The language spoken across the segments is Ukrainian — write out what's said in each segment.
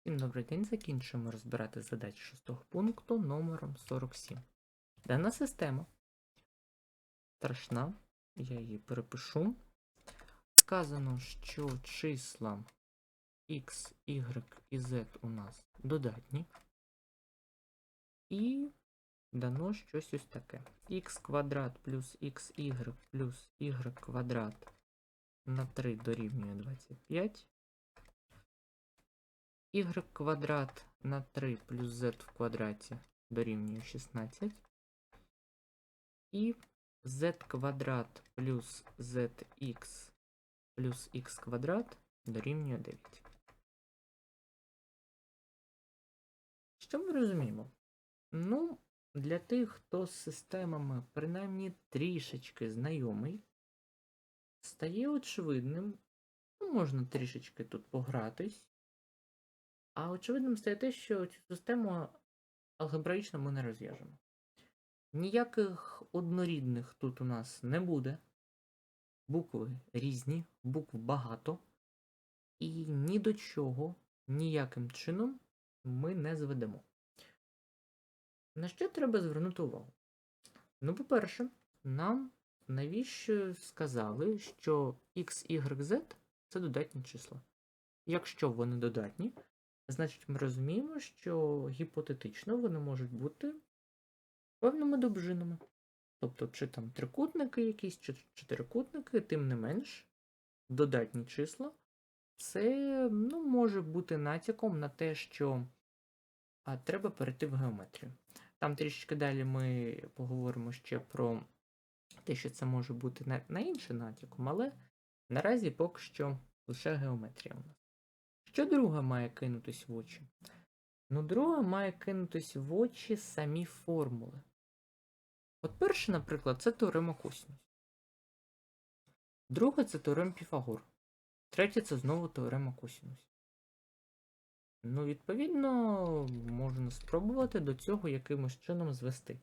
Всім добрий день. Закінчуємо розбирати задачі шостого пункту номером 47. Дана система страшна, я її перепишу. Сказано, що числа x, y і z у нас додатні. І дано щось ось таке. x квадрат плюс xy плюс y квадрат на 3 дорівнює 25 y квадрат на 3 плюс z в квадраті дорівнює 16. І z квадрат плюс zx плюс x квадрат дорівнює 9. Що ми розуміємо? Ну, для тих, хто з системами принаймні трішечки знайомий, стає очевидним, ну, можна трішечки тут погратись, а очевидним стає те, що цю систему алгебраїчно ми не розв'яжемо. Ніяких однорідних тут у нас не буде. Букви різні, букв багато. І ні до чого ніяким чином ми не зведемо. На що треба звернути увагу? Ну, по-перше, нам навіщо сказали, що x, y, z це додатні числа. Якщо вони додатні, Значить, ми розуміємо, що гіпотетично вони можуть бути певними довжинами. Тобто, чи там трикутники якісь, чи чотирикутники, тим не менш, додатні числа, це ну, може бути натяком на те, що а, треба перейти в геометрію. Там трішечки далі ми поговоримо ще про те, що це може бути на, на інший натяком, але наразі поки що лише геометрія у нас. Що друге має кинутись в очі? Ну, друге має кинутись в очі самі формули. От перше, наприклад, це теорема косинус. Друге це теорема Піфагор. Третє це знову теорема косинус. Ну, відповідно, можна спробувати до цього якимось чином звести.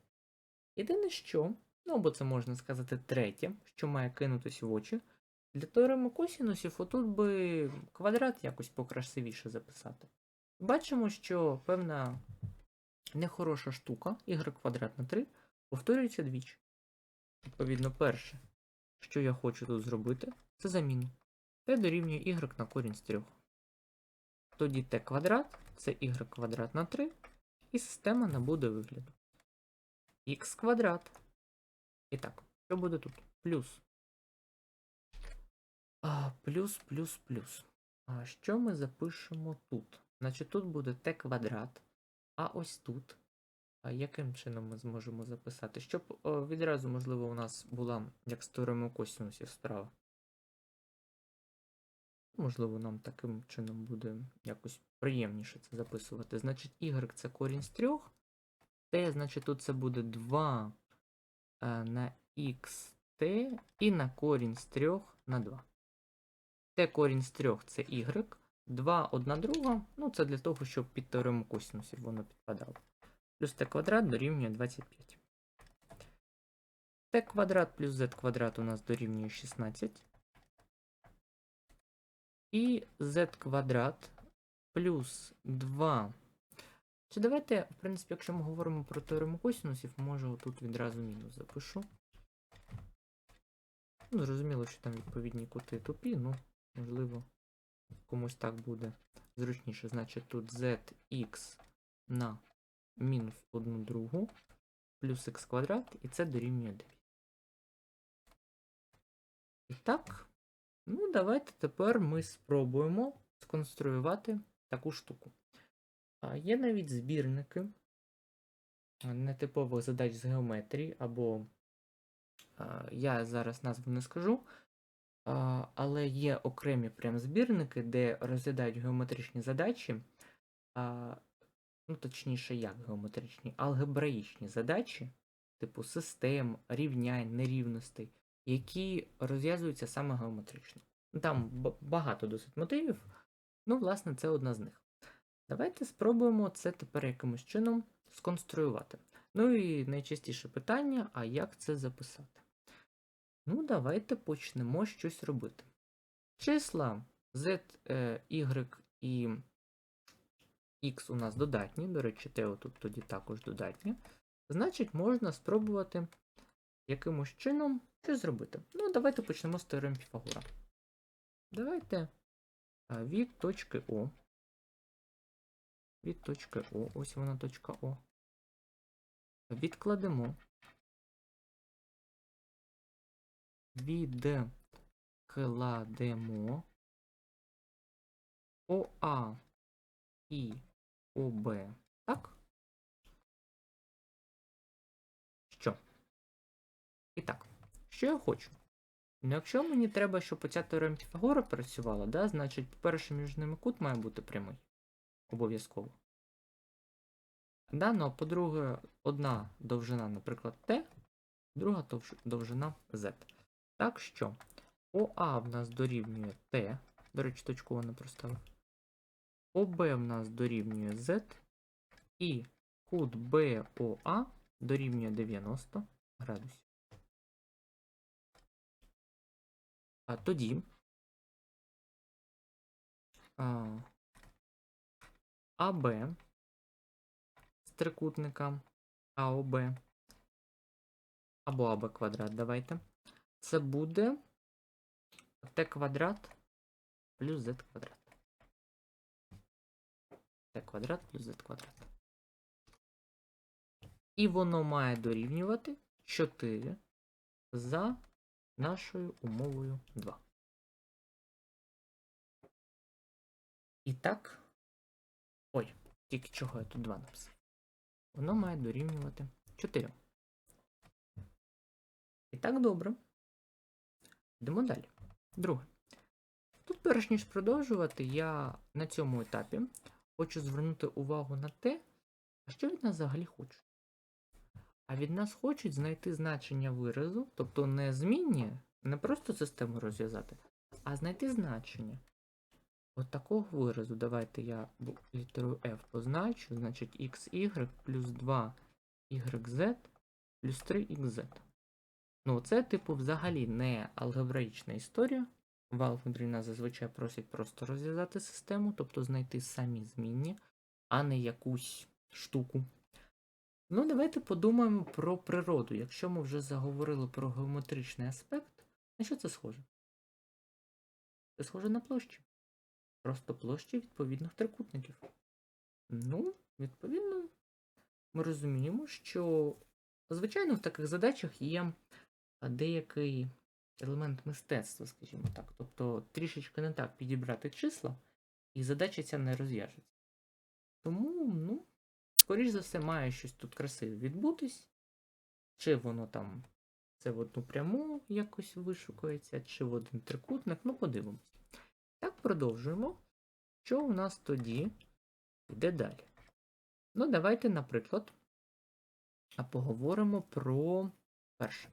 Єдине що, ну або це можна сказати третє, що має кинутись в очі. Для теореми косінусів отут би квадрат якось покрасивіше записати. Бачимо, що певна нехороша штука, y квадрат на 3, повторюється двічі. Відповідно, перше, що я хочу тут зробити, це заміну. t дорівнює y на корінь з 3. Тоді t квадрат це y квадрат на 3, і система набуде вигляду. х квадрат. І так, що буде тут? Плюс а, Плюс, плюс, плюс. А що ми запишемо тут? Значить, тут буде t квадрат, а ось тут. А яким чином ми зможемо записати? Щоб о, відразу, можливо, у нас була як з теоремою косинусів справа. Можливо, нам таким чином буде якось приємніше це записувати. Значить, y це корінь з 3. t, значить, тут це буде 2 а, на xt і на корінь з 3 на 2 t корінь з 3 це y, 2 одна друга, ну це для того, щоб під теорему косинусів воно підпадало. Плюс t квадрат дорівнює 25. t квадрат плюс z квадрат у нас дорівнює 16. І z квадрат плюс 2. Чи давайте, в принципі, якщо ми говоримо про теорему косинусів, може тут відразу мінус запишу. Ну, зрозуміло, що там відповідні кути тупі, ну. Можливо, комусь так буде зручніше. Значить, тут zx на мінус 1 другу плюс х квадрат, і це дорівнює 9. І так, ну давайте тепер ми спробуємо сконструювати таку штуку. А Є навіть збірники нетипових задач з геометрії, або а, я зараз назву не скажу. Але є окремі прям збірники, де розглядають геометричні задачі, ну, точніше, як геометричні, алгебраїчні задачі, типу систем, рівнянь, нерівностей, які розв'язуються саме геометрично. Там багато досить мотивів, ну, власне, це одна з них. Давайте спробуємо це тепер якимось чином сконструювати. Ну і найчастіше питання: а як це записати? Ну, давайте почнемо щось робити. Числа z, y і х у нас додатні, до речі, те тут тоді також додатні, значить можна спробувати якимось чином щось зробити. Ну, давайте почнемо з теорем Піфагора. Давайте від точки О. Від точки О, ось вона точка О. Відкладемо. Відкладемо ОА і ОБ. Так? Що? І так, що я хочу? Ну, якщо мені треба, щоб оця теорема Піфагора працювала, да, значить, по-перше, між ними кут має бути прямий. Обов'язково. Да, ну, по-друге, одна довжина, наприклад, Т, друга довжина Z. Так що ОА в нас дорівнює Т. До речі, точково не проставив. ОБ в нас дорівнює Z. І кут БОА дорівнює 90 градусів. А тоді АБ з трикутника АОБ або АБ квадрат, давайте. Це буде Т квадрат плюс Z квадрат. Т квадрат плюс Z квадрат. І воно має дорівнювати 4 за нашою умовою 2. І так. Ой, тільки чого я тут 2 написав. Воно має дорівнювати 4. І так добре. Йдемо далі. Друге. Тут, перш ніж продовжувати, я на цьому етапі хочу звернути увагу на те, що від нас взагалі хочуть. А від нас хочуть знайти значення виразу, тобто не змінні, не просто систему розв'язати, а знайти значення. От такого виразу. Давайте я літерою F позначу, значить xy плюс 2yz плюс 3xz. Ну, це, типу, взагалі не алгебраїчна історія. В алгебрі нас зазвичай просять просто розв'язати систему, тобто знайти самі змінні, а не якусь штуку. Ну, давайте подумаємо про природу. Якщо ми вже заговорили про геометричний аспект, на що це схоже? Це схоже на площі. Просто площі відповідних трикутників. Ну, відповідно, ми розуміємо, що, звичайно, в таких задачах є деякий елемент мистецтва, скажімо так. Тобто трішечки не так підібрати числа, і задача ця не розв'яжеться. Тому, ну, скоріш за все, має щось тут красиве відбутись. Чи воно там це в одну пряму якось вишукується, чи в один трикутник, ну подивимось. Так, продовжуємо. Що у нас тоді йде далі? Ну, давайте, наприклад, поговоримо про перше.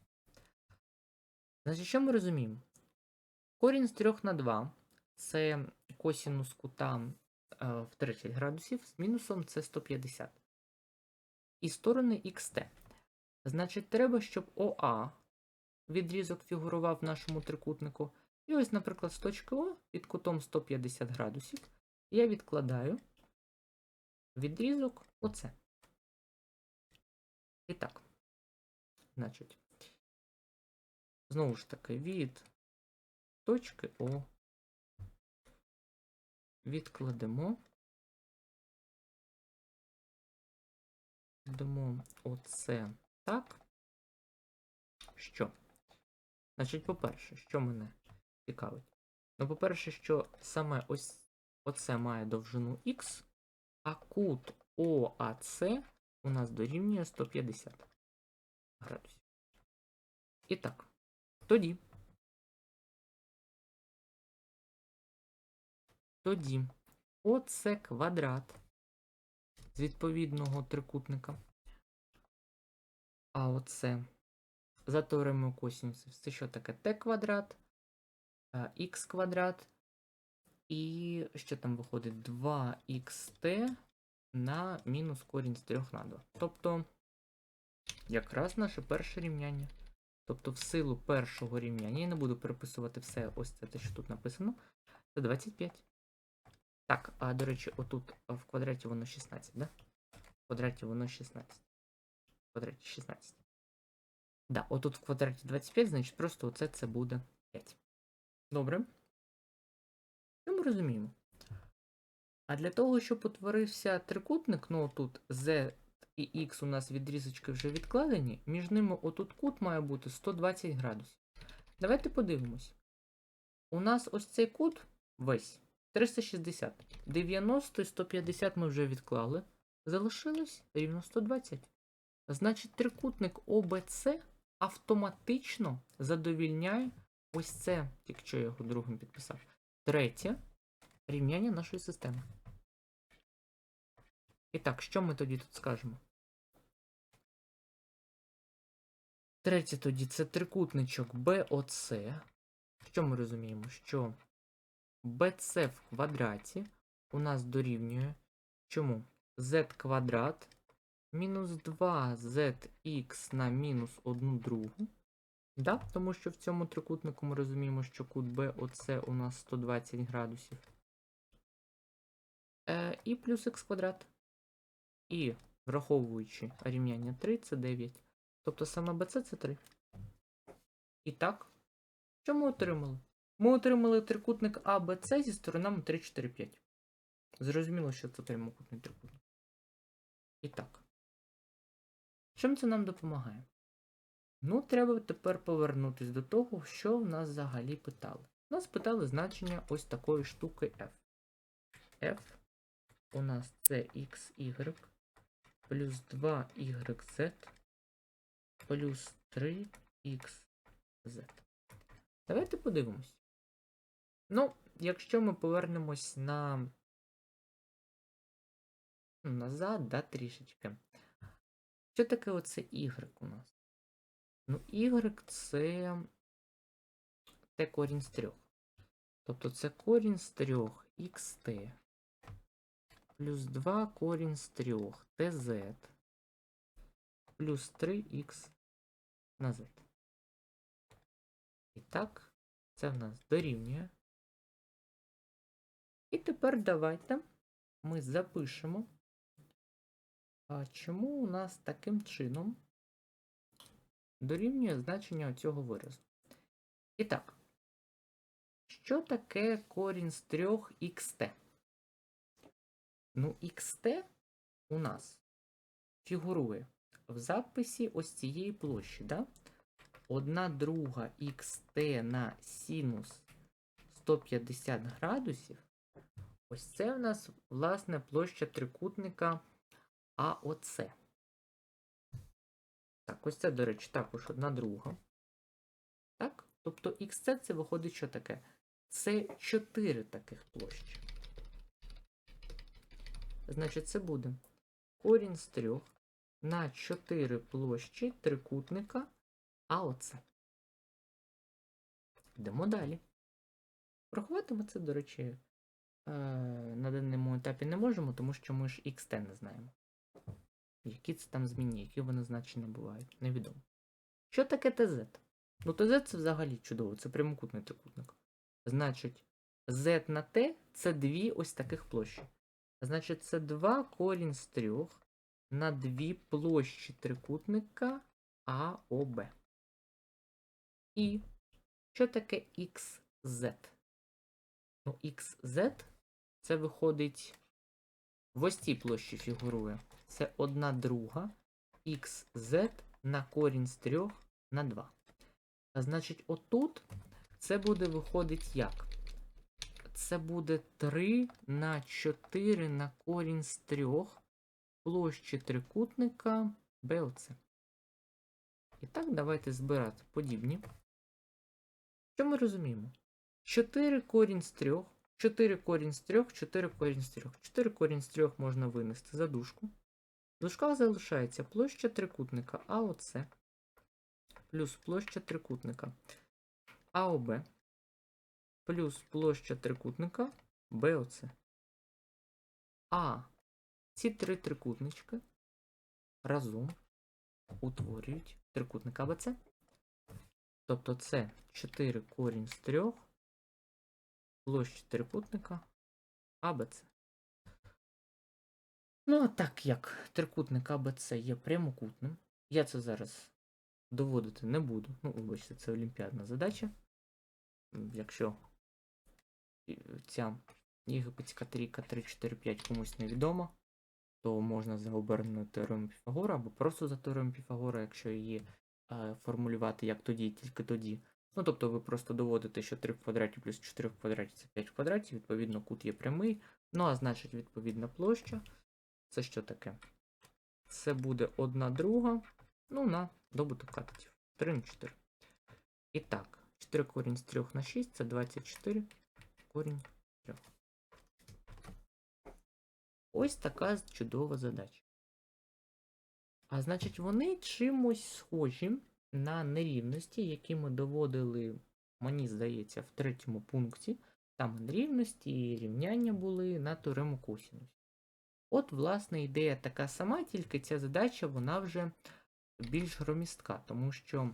Значить, що ми розуміємо? Корінь з 3 на 2 це косінус кута е, в 30 градусів, з мінусом це 150. І сторони xt. Значить, треба, щоб ОА відрізок фігурував в нашому трикутнику. І ось, наприклад, з точки О під кутом 150 градусів я відкладаю відрізок оце. І так. Значить, знову ж таки, від точки О відкладемо. Дамо оце так. Що? Значить, по-перше, що мене цікавить? Ну, по-перше, що саме ось оце має довжину Х, а кут ОАЦ у нас дорівнює 150 градусів. І так, тоді. Тоді ОЦ квадрат з відповідного трикутника. А оце за теоремою косінусів. Це що таке t квадрат, х квадрат. І що там виходить? 2xt на мінус корінь з 3 на 2. Тобто, якраз наше перше рівняння. Тобто, в силу першого рівняння, я не буду переписувати все, ось це те, що тут написано. Це 25. Так, а до речі, отут в квадраті воно 16, да? В квадраті воно 16. В квадраті 16. Да, отут в квадраті 25, значить просто оце це буде 5. Добре. Що ми розуміємо? А для того, щоб утворився трикутник, ну тут Z і X у нас відрізочки вже відкладені, між ними отут кут має бути 120 градусів. Давайте подивимось. У нас ось цей кут весь 360. 90 і 150 ми вже відклали. Залишилось рівно 120. Значить, трикутник ОБЦ автоматично задовільняє ось це, якщо я його другим підписав, третє рівняння нашої системи. І так, що ми тоді тут скажемо? Третє тоді це трикутничок BOC. Що ми розуміємо? Що BC в квадраті у нас дорівнює чому? z квадрат мінус 2zx на мінус 1 другу. Да? Тому що в цьому трикутнику ми розуміємо, що кут BOC у нас 120 градусів. Е, і плюс х квадрат. І враховуючи рівняння 3, це 9. Тобто саме BC це 3. І так, що ми отримали? Ми отримали трикутник ABC зі сторонами 3, 4, 5. Зрозуміло, що це прямокутний трикутник. І так. Чим це нам допомагає? Ну, треба тепер повернутися до того, що в нас взагалі питали. Нас питали значення ось такої штуки f. f у нас це xy плюс 2yz плюс 3xz. Давайте подивимось. Ну, якщо ми повернемось на назад, да, трішечки. Що таке оце y у нас? Ну, y це t корінь з 3. Тобто це корінь з 3 xt плюс 2 корінь з 3 tz плюс 3х на z. І так, це в нас дорівнює. І тепер давайте ми запишемо, а чому у нас таким чином дорівнює значення цього виразу. І так, що таке корінь з 3 xt? Ну, xt у нас фігурує в записі ось цієї площі, да? 1 друга xt на синус 150 градусів. Ось це в нас, власне, площа трикутника АОЦ. Так, ось це, до речі, також одна друга. Так? Тобто XC це виходить що таке? Це 4 таких площі. Значить, це буде корінь з 3 на 4 площі трикутника АОЦ. Йдемо далі. Врахувати ми це, до речі, е, на даному етапі не можемо, тому що ми ж XT не знаємо. Які це там зміни, які вони значення бувають, невідомо. Що таке ТЗ? Ну, ТЗ це взагалі чудово, це прямокутний трикутник. Значить, Z на Т це дві ось таких площі. Значить, це 2 корінь з 3 на дві площі трикутника АОБ. І що таке XZ? Ну, XZ це виходить в ось цій площі фігурує. Це 1 друга xz на корінь з 3 на 2. А значить, отут це буде виходить як? Це буде 3 на 4 на корінь з 3 площі трикутника BOC. І так, давайте збирати подібні. Що ми розуміємо? 4 корінь з 3, 4 корінь з 3, 4 корінь з 3. 4 корінь з 3 можна винести за дужку. В залишається площа трикутника АОЦ плюс площа трикутника АОБ плюс площа трикутника БОЦ. А ці три трикутнички разом утворюють трикутник АБЦ. Тобто це 4 корінь з 3 площа трикутника АБЦ. Ну, а так як трикутник АБЦ є прямокутним, я це зараз доводити не буду. Ну, вибачте, це олімпіадна задача. Якщо ця єгипетська трійка 3, 4, 5 комусь невідома, то можна за оберненою теоремою Піфагора або просто за теоремою Піфагора, якщо її е, формулювати як тоді, тільки тоді. Ну, тобто ви просто доводите, що 3 в квадраті плюс 4 в квадраті це 5 в квадраті, відповідно, кут є прямий. Ну, а значить, відповідна площа. Це що таке? Це буде 1 друга, ну, на добуток катетів. 3 на 4. І так, 4 корінь з 3 на 6 це 24 корінь з 3. Ось така чудова задача. А значить, вони чимось схожі на нерівності, які ми доводили, мені здається, в третьому пункті. Там нерівності і рівняння були на теорему косінусів. От, власне, ідея така сама, тільки ця задача вона вже більш громістка, тому що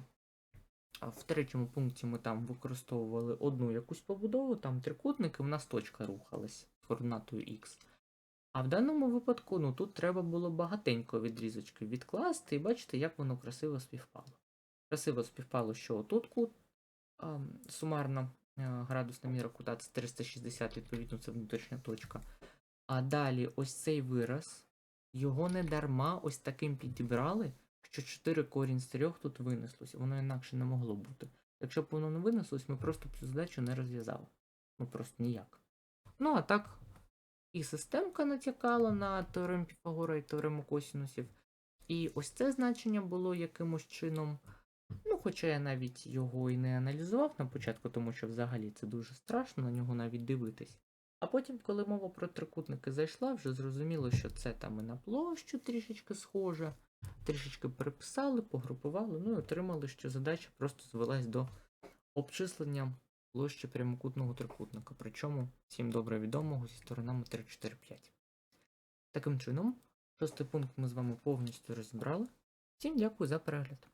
в третьому пункті ми там використовували одну якусь побудову, там трикутник, і в нас точка рухалась з координатою х. А в даному випадку, ну тут треба було багатенько відрізочки відкласти, і бачите, як воно красиво співпало. Красиво співпало, що отут кут, а, сумарна а, градусна міра кута це 360, відповідно, це внутрішня точка. А далі ось цей вираз, його не дарма ось таким підібрали, що 4 корінь з 3 тут винеслося. Воно інакше не могло бути. Якщо б воно не винеслось, ми просто б цю задачу не розв'язали. Ну просто ніяк. Ну, а так, і системка натякала на теорему Піфагора і теорему косінусів. І ось це значення було якимось чином. Ну, хоча я навіть його і не аналізував на початку, тому що взагалі це дуже страшно на нього навіть дивитись. А потім, коли мова про трикутники зайшла, вже зрозуміло, що це там і на площу трішечки схоже, трішечки переписали, погрупували, ну і отримали, що задача просто звелась до обчислення площі прямокутного трикутника, причому всім добре відомого зі сторонами 3, 4, 5. Таким чином, шостий пункт ми з вами повністю розібрали. Всім дякую за перегляд.